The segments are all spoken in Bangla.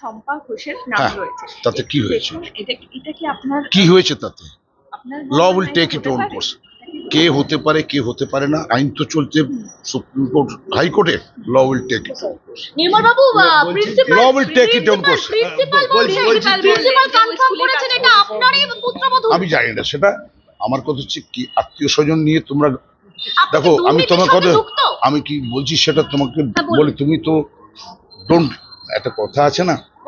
শম্পা ঘোষের নাম হ্যাঁ, রয়েছে তাতে কি হয়েছে? দেখুন, এটা কি- এটা কি আপনার কি হয়েছে তাতে আপনার law will take it on course কে হতে পারে কে হতে পারে না আইন তো চলছে সুপ্রিম কোর্ট হাইকোর্টে ল will take it Nirmal babu principal Law will take it on course. Principal বলছি, বলছি। প্রিন্সিপাল কনফার্ম করেছেন এটা আপনারই পুত্রবধূ আমি জানি না সেটা আমার কথা হচ্ছে কি আত্মীয় স্বজন নিয়ে তোমরা আপনি দেখো আমি দুর্নীতির তোমার কথা যুক্ত? আমি কি বলছি সেটা তোমাকে হ্যাঁ, বলুন। বলি তুমি তো ডোন্ট একটা কথা আছে না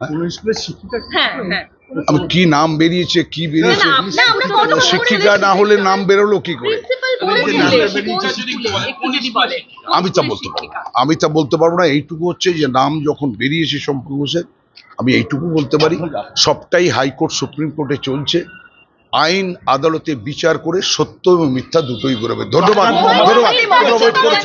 হ্যাঁ। হ্যাঁ আমি কি নাম বেরিয়েছে কি বেরিয়েছে? না আপনি আমরা কত শিক্ষিকা না হলে নাম বেরোলো কি করে? আমি তা বলতে পারব না। আমি তা বলতে পারব না এইটুকু হচ্ছে যে নাম যখন বেরিয়েছে শম্পু আমি এইটুকু বলতে পারি সবটাই হাইকোর্ট সুপ্রিম কোর্টে চলছে। আইন আদালতে বিচার করে সত্য এবং মিথ্যা দুটোই বেরোবে ধন্যবাদ ধন্যবাদ তোমরা wait করছ।